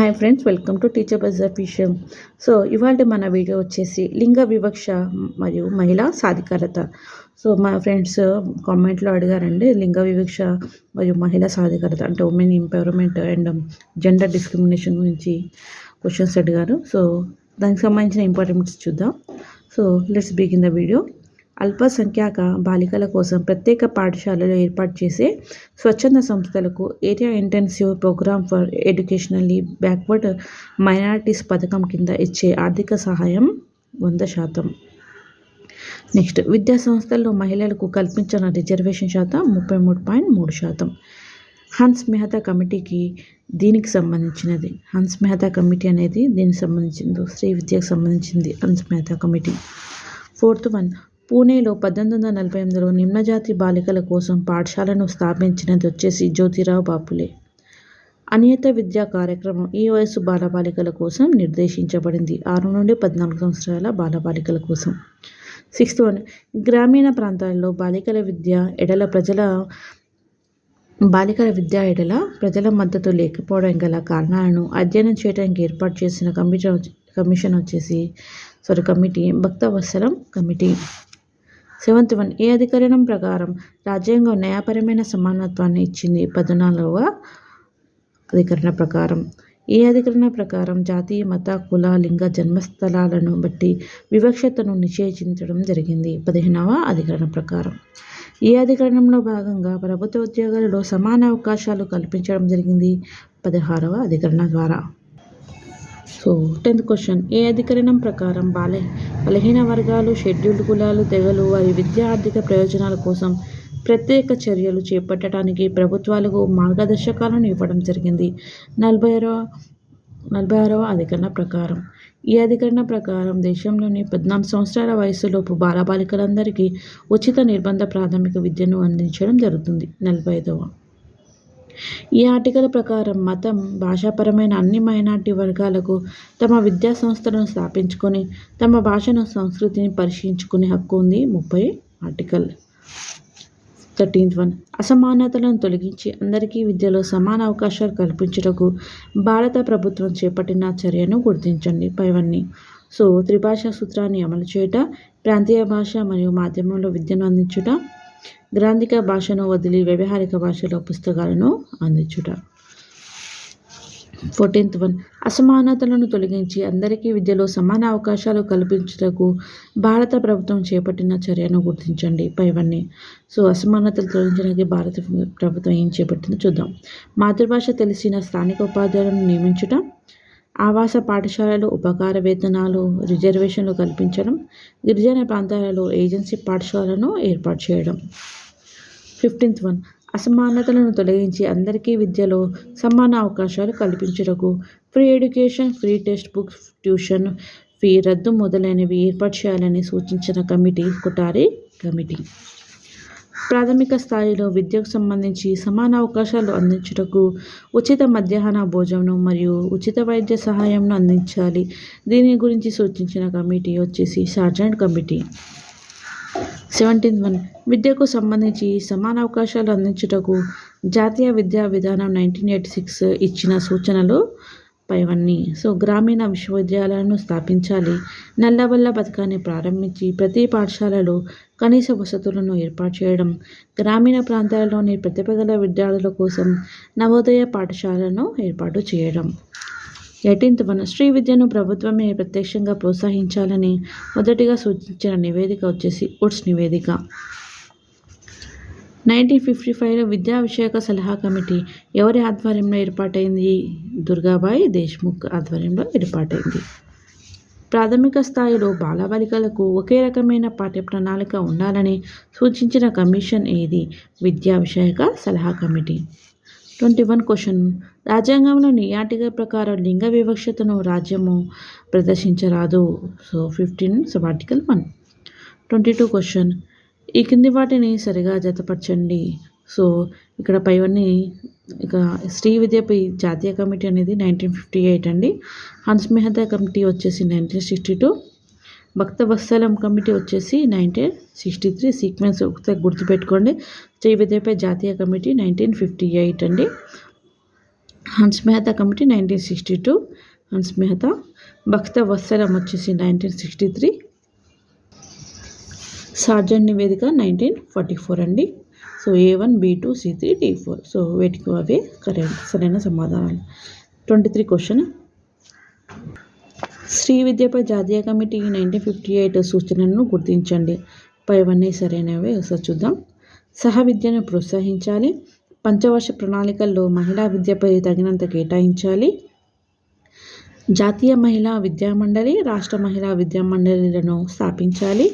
Hi friends welcome to teacher buzz official so ఇవాళ మన video వచ్చేసి లింగ వివక్ష మరియు మహిళా సాధికారత. సో మా ఫ్రెండ్స్ కామెంట్లో అడిగారండి లింగ వివక్ష మరియు మహిళా సాధికారత అంటే women empowerment and gender discrimination గురించి క్వశ్చన్స్ అడిగారు. సో దానికి సంబంధించిన ఇంపార్టెంట్స్ చూద్దాం. So let's begin the video అల్పసంఖ్యాక బాలికల కోసం ప్రత్యేక పాఠశాలలు ఏర్పాటు చేసే స్వచ్ఛంద సంస్థలకు area intensive program for educationally backward minorities పథకం కింద ఇచ్చే ఆర్థిక సహాయం వంద శాతం. నెక్స్ట్ విద్యా సంస్థల్లో మహిళలకు కల్పించిన రిజర్వేషన్ శాతం ముప్పై మూడు పాయింట్ మూడు శాతం. హన్స్ మెహతా కమిటీకి దీనికి సంబంధించినది. హన్స్ మెహతా కమిటీ అనేది దీనికి సంబంధించింది. శ్రీ విద్యకు సంబంధించింది Hansa Mehta committee. Fourth one పూణేలో పద్దెనిమిది వందల నలభై ఎనిమిదిలో నిమ్నజాతి బాలికల కోసం పాఠశాలను స్థాపించినది వచ్చేసి జ్యోతిరావు బాపులే. అనియత విద్యా కార్యక్రమం ఈ వయసు బాలబాలికల కోసం నిర్దేశించబడింది. ఆరు నుండి పద్నాలుగు సంవత్సరాల బాలబాలికల కోసం. సిక్స్త్ వన్ గ్రామీణ ప్రాంతాల్లో బాలికల విద్య ఎడల ప్రజల బాలికల విద్య ఎడల ప్రజల మద్దతు లేకపోవడం గల కారణాలను అధ్యయనం చేయడానికి ఏర్పాటు చేసిన కమిషన్ కమిషన్ వచ్చేసి sorry committee Bhaktavatsalam committee. Seventh one ఏ అధికరణం ప్రకారం రాజ్యాంగం న్యాయపరమైన సమానత్వాన్ని ఇచ్చింది. పద్నాలుగవ అధికరణ ప్రకారం. ఏ అధికరణ ప్రకారం జాతీయ మత కుల లింగ జన్మస్థలాలను బట్టి వివక్షతను నిషేధించడం జరిగింది. పదిహేనవ అధికరణ ప్రకారం. ఈ అధికరణంలో భాగంగా ప్రభుత్వ ఉద్యోగాలలో సమాన అవకాశాలు కల్పించడం జరిగింది? పదహారవ అధికరణ ద్వారా. సో టెన్త్ క్వశ్చన్ ఏ అధికరణం ప్రకారం? బాల. బలహీన వర్గాలు షెడ్యూల్డ్ కులాలు తెగలు వారి విద్యా ఆర్థిక ప్రయోజనాల కోసం ప్రత్యేక చర్యలు చేపట్టడానికి ప్రభుత్వాలకు మార్గదర్శకాలను ఇవ్వడం జరిగింది. నలభై ఆరవ నలభై ఆరవ అధికరణ ప్రకారం. ఈ అధికరణ ప్రకారం దేశంలోని పద్నాలుగు సంవత్సరాల వయసులోపు బాలబాలికలందరికీ ఉచిత నిర్బంధ ప్రాథమిక విద్యను అందించడం జరుగుతుంది. నలభై ఐదవ ఈ ఆర్టికల్ ప్రకారం మతం భాషాపరమైన అన్ని మైనార్టీ వర్గాలకు తమ విద్యా సంస్థలను స్థాపించుకొని తమ భాషను సంస్కృతిని పరిశీలించుకునే హక్కు ఉంది. ముప్పై ఆర్టికల్ థర్టీన్త్ వన్. అసమానతలను తొలగించి అందరికీ విద్యలో సమాన అవకాశాలు కల్పించుటకు భారత ప్రభుత్వం చేపట్టిన చర్యను గుర్తించండి. పైవన్నీ. సో త్రిభాషా సూత్రాన్ని అమలు చేయుట ప్రాంతీయ భాష మరియు మాధ్యమంలో విద్యను అందించుట గ్రాంధిక భాషను వదిలి వ్యవహారిక భాషలో పుస్తకాలను అందించుట. ఫోర్టీన్త్ వన్ అసమానతలను తొలగించి అందరికీ విద్యలో సమాన అవకాశాలు కల్పించుటకు భారత ప్రభుత్వం చేపట్టిన చర్యను గుర్తించండి. పైవన్నీ సో అసమానతలు తొలగించడానికి భారత ప్రభుత్వం ఏం చేపట్టిందో చూద్దాం. మాతృభాష తెలిసిన స్థానిక ఉపాధ్యాయులను నియమించుట ఆవాస పాఠశాలలు ఉపకార వేతనాలు రిజర్వేషన్లు కల్పించడం గిరిజన ప్రాంతాలలో ఏజెన్సీ పాఠశాలను ఏర్పాటు చేయడం. Fifteenth one. అసమానతలను తొలగించి అందరికీ విద్యలో సమాన అవకాశాలు కల్పించుటకు free education free text books tuition fee రద్దు మొదలైనవి ఏర్పాటు చేయాలని సూచించిన కమిటీ కుటారి కమిటీ. ప్రాథమిక స్థాయిలో విద్యకు సంబంధించి సమాన అవకాశాలు అందించుటకు ఉచిత మధ్యాహ్న భోజనం మరియు ఉచిత వైద్య సహాయంను అందించాలి. దీని గురించి సూచించిన కమిటీ వచ్చేసి సార్జెంట్ కమిటీ. Seventeenth one. విద్యకు సంబంధించి సమాన అవకాశాలు అందించుటకు జాతీయ విద్యా విధానం నైన్టీన్ ఎయిటీ సిక్స్ ఇచ్చిన సూచనలు పైవన్నీ. సో గ్రామీణ విశ్వవిద్యాలయాలను స్థాపించాలి. నల్లబల్ల పథకాన్ని ప్రారంభించి ప్రతి పాఠశాలలో కనీస వసతులను ఏర్పాటు చేయడం గ్రామీణ ప్రాంతాలలోని ప్రతిభ విద్యార్థుల కోసం నవోదయ పాఠశాలను ఏర్పాటు చేయడం. ఎయిటీన్త్ వన్ శ్రీ విద్యను ప్రభుత్వమే ప్రత్యక్షంగా ప్రోత్సహించాలని మొదటిగా సూచించిన నివేదిక వచ్చేసి ఉడ్స్ నివేదిక. నైన్టీన్ ఫిఫ్టీ ఫైవ్లో విద్యా విషయక సలహా కమిటీ ఎవరి ఆధ్వర్యంలో ఏర్పాటైంది? దుర్గాబాయి దేశ్ముఖ్ ఆధ్వర్యంలో ఏర్పాటైంది. ప్రాథమిక స్థాయిలో బాలబాలికలకు ఒకే రకమైన పాఠ్య ప్రణాళిక ఉండాలని సూచించిన కమిషన్ ఏది? విద్యా విషయక సలహా కమిటీ. Twenty one question. రాజ్యాంగంలోని ఆర్టికల్ ప్రకారం లింగ వివక్షతను రాజ్యము ప్రదర్శించరాదు. So fifteen sub article one. Twenty two question. ఈ కింది వాటిని సరిగా జతపరచండి. సో ఇక్కడ పైవన్నీ ఇక శ్రీ విద్యపై జాతీయ కమిటీ అనేది నైన్టీన్ ఫిఫ్టీ ఎయిట్ అండి. హన్స్ మెహతా కమిటీ వచ్చేసి nineteen sixty two. Bhaktavatsalam committee వచ్చేసి నైన్టీన్ సిక్స్టీ త్రీ. సీక్వెన్స్ ఒకసారి గుర్తుపెట్టుకోండి. శ్రీ విద్యపై జాతీయ కమిటీ నైన్టీన్ ఫిఫ్టీ ఎయిట్ అండి. Hansa Mehta committee nineteen sixty two. Hansa Mehta. Bhaktavatsalam వచ్చేసి నైన్టీన్ సిక్స్టీ త్రీ. సార్జన్ నివేదిక నైన్టీన్ ఫార్టీ ఫోర్ అండి. So A one B two C three D four so వీటికి అవే కరెక్ట్ సరైన సమాధానాలు. Twenty three question. Shri విద్యపై జాతీయ కమిటీ నైన్టీన్ ఫిఫ్టీ ఎయిట్ సూచనలను గుర్తించండి. పైవన్నీ సరైనవే ఒకసారి చూద్దాం. సహ విద్యను ప్రోత్సహించాలి. పంచవర్ష ప్రణాళికల్లో మహిళా విద్యపై తగినంత కేటాయించాలి. జాతీయ మహిళా విద్యా మండలి రాష్ట్ర మహిళా విద్యా మండలిలను స్థాపించాలి.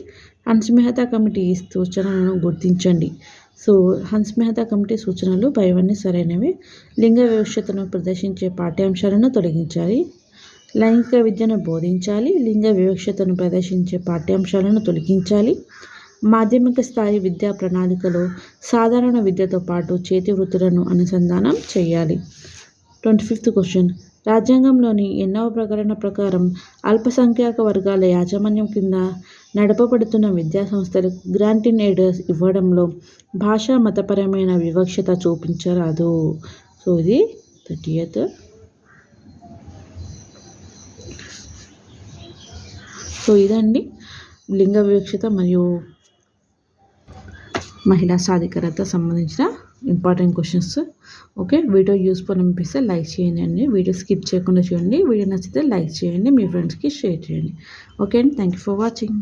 హన్స్ మెహతా కమిటీ సూచనలను గుర్తించండి. సో హన్స్ మెహతా కమిటీ సూచనలు పైవన్నీ సరైనవి. లింగ వివక్షతను ప్రదర్శించే పాఠ్యాంశాలను తొలగించాలి. లైంగిక విద్యను బోధించాలి. లింగ వివక్షతను ప్రదర్శించే పాఠ్యాంశాలను తొలగించాలి. మాధ్యమిక స్థాయి విద్యా ప్రణాళికలో సాధారణ విద్యతో పాటు చేతి వృత్తులను అనుసంధానం చేయాలి. Twenty fifth question. రాజ్యాంగంలోని ఎన్నవ ప్రకటన ప్రకారం అల్పసంఖ్యాక వర్గాల యాజమాన్యం కింద నడపబడుతున్న విద్యాసంస్థలకు గ్రాంట్ ఇన్ ఎయిడ్ ఇవ్వడంలో భాషా మతపరమైన వివక్షత చూపించరాదు. సో ఇది థర్టీయత్. సో ఇదండి లింగ వివక్షత మరియు మహిళా సాధికారత సంబంధించిన important questions. Okay video useful అనిపిస్తే లైక్ చేయండి అండి. వీడియో స్కిప్ చేయకుండా చూడండి. వీడియో నచ్చితే లైక్ చేయండి. మీ ఫ్రెండ్స్కి షేర్ చేయండి. ఓకే అండి థ్యాంక్ యూ ఫర్ వాచింగ్.